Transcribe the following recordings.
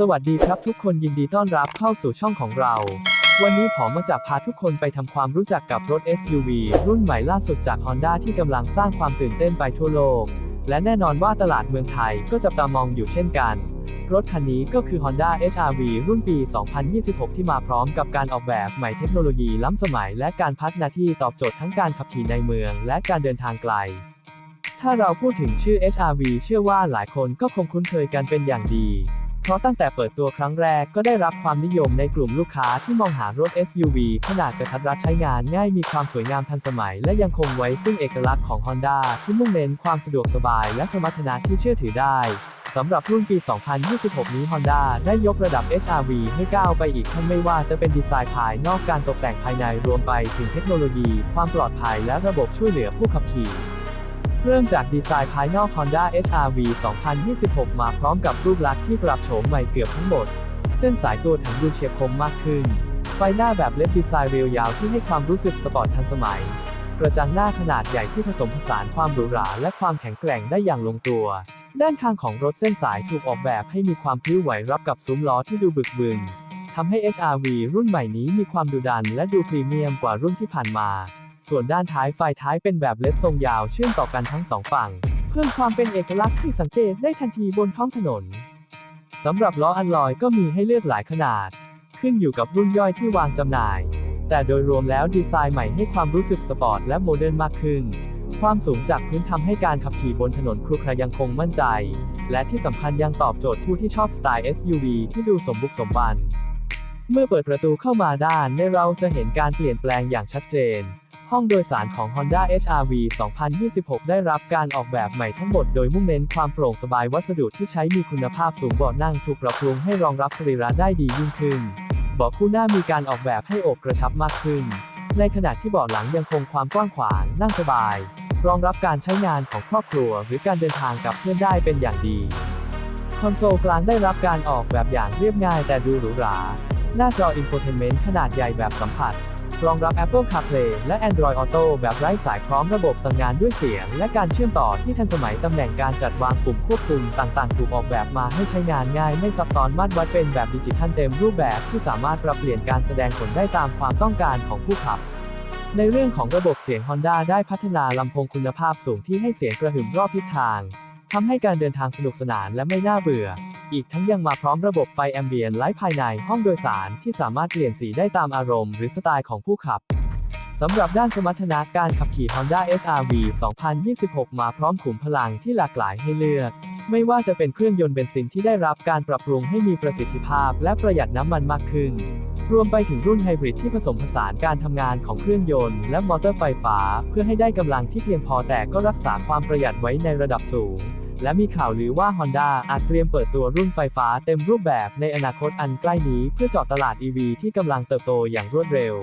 สวัสดีครับทุกคนยินดีต้อนรับเข้าสู่ช่องของเรา วันนี้ผมมาจะพาทุกคนไปทำความรู้จักกับรถ SUV รุ่นใหม่ล่าสุดจาก Honda ที่กำลังสร้างความตื่นเต้นไปทั่วโลก และแน่นอนว่าตลาดเมืองไทยก็จับตามองอยู่เช่นกัน รถคันนี้ก็คือ Honda HR-V รุ่นปี 2026 ที่มาพร้อมกับการออกแบบใหม่เทคโนโลยีล้ำสมัย และการพัฒนาที่ตอบโจทย์ทั้งการขับขี่ในเมือง และการเดินทางไกลถ้าเราพูดถึงชื่อ HR-V เชื่อว่าหลายคนก็คงคุ้นเคยกันเป็นอย่างดี เพราะตั้งแต่เปิดตัวครั้งแรกก็ได้รับความนิยมในกลุ่มลูกค้าที่มองหารถ SUV ขนาดกระทัดรัดใช้งานง่ายมีความสวยงามทันสมัย และยังคงไว้ซึ่งเอกลักษณ์ของ Honda ที่มุ่งเน้นความสะดวกสบายและสมรรถนะที่เชื่อถือได้สำหรับรุ่นปี 2026 นี้ Honda ได้ยกระดับ HR-V ให้ก้าวไปอีกขั้นไม่ว่าจะเป็นดีไซน์ภายนอกการตกแต่งภายในรวมไปถึงเทคโนโลยี ความปลอดภัยและระบบช่วยเหลือผู้ขับขี่ เริ่มจากดีไซน์ภายนอก Honda HR-V 2026 มาพร้อมกับรูปลักษณ์ที่ปรับโฉมใหม่เกือบทั้งหมด เส้นสายตัวถังดูเฉียบคมมากขึ้น ไฟหน้าแบบเล็บดีไซน์เรียวยาวที่ให้ความรู้สึกสปอร์ตทันสมัย กระจังหน้าขนาดใหญ่ที่ผสมผสานความหรูหราและความแข็งแกร่งได้อย่างลงตัว ด้านข้างของรถเส้นสายถูกออกแบบให้มีความพลิ้วไหวรับกับซุ้มล้อที่ดูบึกบึนทำให้ HR-V รุ่นใหม่นี้มีความดุดันและดูพรีเมียมกว่ารุ่นที่ผ่านมา ส่วนด้านท้ายไฟท้ายเป็นแบบเล็ดทรงยาวเชื่อมต่อกันทั้งสองฝั่ง เพิ่มความเป็นเอกลักษณ์ที่สังเกตได้ทันทีบนท้องถนนสำหรับล้ออัลลอยก็มีให้เลือกหลายขนาด ขึ้นอยู่กับรุ่นย่อยที่วางจำหน่าย แต่โดยรวมแล้วดีไซน์ใหม่ให้ความรู้สึกสปอร์ตและโมเดิร์นมากขึ้น ความสูงจากพื้นทำให้การขับขี่บนถนนครุขระยังคงมั่นใจ และที่สำคัญยังตอบโจทย์ผู้ที่ชอบสไตล์ SUV ที่ดูสมบุกสมบัน เมื่อเปิดประตูเข้ามาด้านในเราจะเห็นการเปลี่ยนแปลงอย่างชัดเจน ห้องโดยสารของ Honda HR-V 2026 ได้รับการออกแบบใหม่ทั้งหมดโดยมุ่งเน้นความโปร่งสบายวัสดุที่ใช้มีคุณภาพสูงเบาะนั่งถูกปรับปรุงให้รองรับสรีระได้ดียิ่งขึ้นเบาะคู่หน้ามีการออกแบบให้อบกระชับมากขึ้น ในขณะที่เบาะหลังยังคงความกว้างขวางนั่งสบาย รองรับการใช้งานของครอบครัว หรือการเดินทางกับเพื่อนได้เป็นอย่างดี คอนโซลกลางได้รับการออกแบบอย่างเรียบง่ายแต่ดูหรูหรา หน้าจอ Infotainment ขนาดใหญ่แบบสัมผัส รองรับ Apple CarPlay และ Android Auto แบบไร้สายพร้อมระบบสั่งงานด้วยเสียง และการเชื่อมต่อที่ทันสมัยตำแหน่งการจัดวางปุ่มควบคุมต่างๆ ถูกออกแบบมาให้ใช้งานง่ายไม่ซับซ้อนมาตรวัดเป็นแบบดิจิทัลเต็มรูปแบบที่สามารถปรับเปลี่ยนการแสดงผลได้ตามความต้องการของผู้ขับในเรื่องของระบบเสียง Honda ได้พัฒนาลำโพงคุณภาพสูงที่ให้เสียงกระหึ่มรอบทิศทาง ทำให้การเดินทางสนุกสนานและไม่น่าเบื่อ อีกทั้งยังมาพร้อมระบบไฟแอมเบียนไลท์ภายในห้องโดยสารที่สามารถเปลี่ยนสีได้ตามอารมณ์หรือสไตล์ของผู้ขับสำหรับด้านสมรรถนะการขับขี่ Honda HR-V 2026 มาพร้อมขุมพลังที่หลากหลายให้เลือก ไม่ว่าจะเป็นเครื่องยนต์เบนซินที่ได้รับการปรับปรุงให้มีประสิทธิภาพและประหยัดน้ำมันมากขึ้น รวมไปถึงรุ่นไฮบริดที่ผสมผสานการทำงานของเครื่องยนต์และมอเตอร์ไฟฟ้า เพื่อให้ได้กำลังที่เพียงพอแต่ก็รักษาความประหยัดไว้ในระดับสูง และมีข่าวลือว่า Honda อาจเตรียมเปิดตัวรุ่นไฟฟ้าเต็มรูปแบบในอนาคตอันใกล้นี้เพื่อเจาะตลาด EV ที่กำลังเติบโตอย่างรวดเร็ว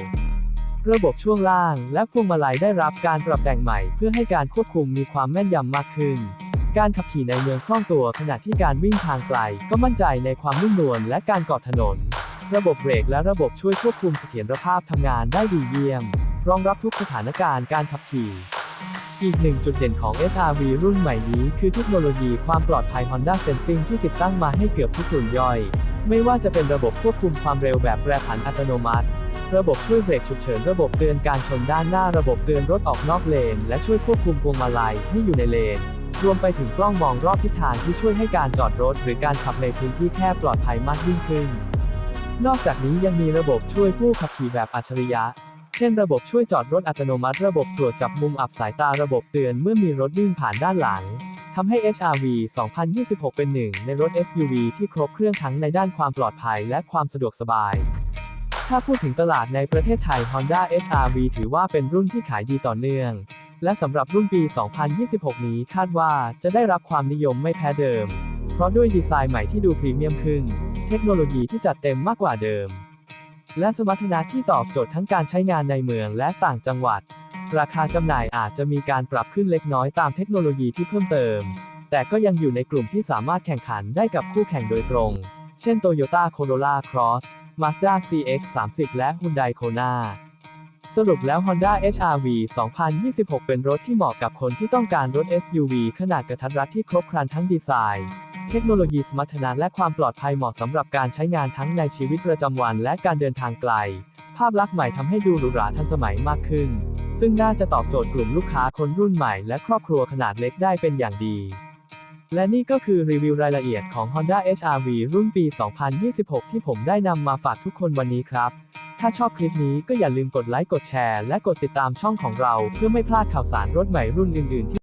ระบบช่วงล่างและพวงมาลัยได้รับการปรับแต่งใหม่เพื่อให้การควบคุมมีความแม่นยำมากขึ้น การขับขี่ในเมืองคล่องตัวขณะที่การวิ่งทางไกล ก็มั่นใจในความนุ่มนวลและการเกาะถนน ระบบเบรกและระบบช่วยควบคุมเสถียรภาพทำงานได้ดีเยี่ยม รองรับทุกสถานการณ์การขับขี่ อีกหนึ่งจุดเด่นของ HR-V รุ่นใหม่นี้คือเทคโนโลยีความปลอดภัย Honda Sensing ที่ติดตั้งมาให้เกือบทุกรุ่นย่อย ไม่ว่าจะเป็นระบบควบคุมความเร็วแบบแปรผันอัตโนมัติ ระบบช่วยเบรกฉุกเฉิน ระบบเตือนการชนด้านหน้า ระบบเตือนรถออกนอกเลน และช่วยควบคุมพวงมาลัยให้อยู่ในเลน รวมไปถึงกล้องมองรอบทิศทางที่ช่วยให้การจอดรถ หรือการขับในพื้นที่แคบปลอดภัยมากยิ่งขึ้น นอกจากนี้ยังมีระบบช่วยผู้ขับขี่แบบอัจฉริยะ เช่นระบบช่วยจอดรถอัตโนมัติ ระบบตรวจจับมุมอับสายตาระบบเตือนเมื่อมีรถวิ่งผ่านด้านหลังทำให้ HR-V 2026 เป็นหนึ่งในรถ SUV ที่ครบเครื่องทั้งในด้านความปลอดภัยและความสะดวกสบาย ถ้าพูดถึงตลาดในประเทศไทย Honda HR-V ถือว่าเป็นรุ่นที่ขายดีต่อเนื่อง และสำหรับรุ่นปี 2026 นี้คาดว่าจะได้รับความนิยมไม่แพ้เดิม เพราะด้วยดีไซน์ใหม่ที่ดูพรีเมียมขึ้น เทคโนโลยีที่จัดเต็มมากกว่าเดิม และสมรรถนะที่ตอบโจทย์ทั้งการใช้งานในเมืองและต่างจังหวัด ราคาจำหน่ายอาจจะมีการปรับขึ้นเล็กน้อยตามเทคโนโลยีที่เพิ่มเติม แต่ก็ยังอยู่ในกลุ่มที่สามารถแข่งขันได้กับคู่แข่งโดยตรง เช่น Toyota Corolla Cross Mazda CX-30 และ Hyundai Kona สรุปแล้ว Honda HR-V 2026 เป็นรถที่เหมาะกับคนที่ต้องการรถ SUV ขนาดกระทัดรัดที่ครบครันทั้งดีไซน์ เทคโนโลยีสมรรถนะและความปลอดภัยเหมาะสำหรับการใช้งานทั้งในชีวิตประจำวันและการเดินทางไกล ภาพลักษณ์ใหม่ทำให้ดูหรูหราทันสมัยมากขึ้น ซึ่งน่าจะตอบโจทย์กลุ่มลูกค้าคนรุ่นใหม่และครอบครัวขนาดเล็กได้เป็นอย่างดี และนี่ก็คือรีวิวรายละเอียดของ Honda HR-V รุ่นปี 2026 ที่ผมได้นำมาฝากทุกคนวันนี้ครับ ถ้าชอบคลิปนี้ก็อย่าลืมกดไลค์กดแชร์ และกดติดตามช่องของเรา เพื่อไม่พลาดข่าวสารรถใหม่รุ่นอื่นๆที่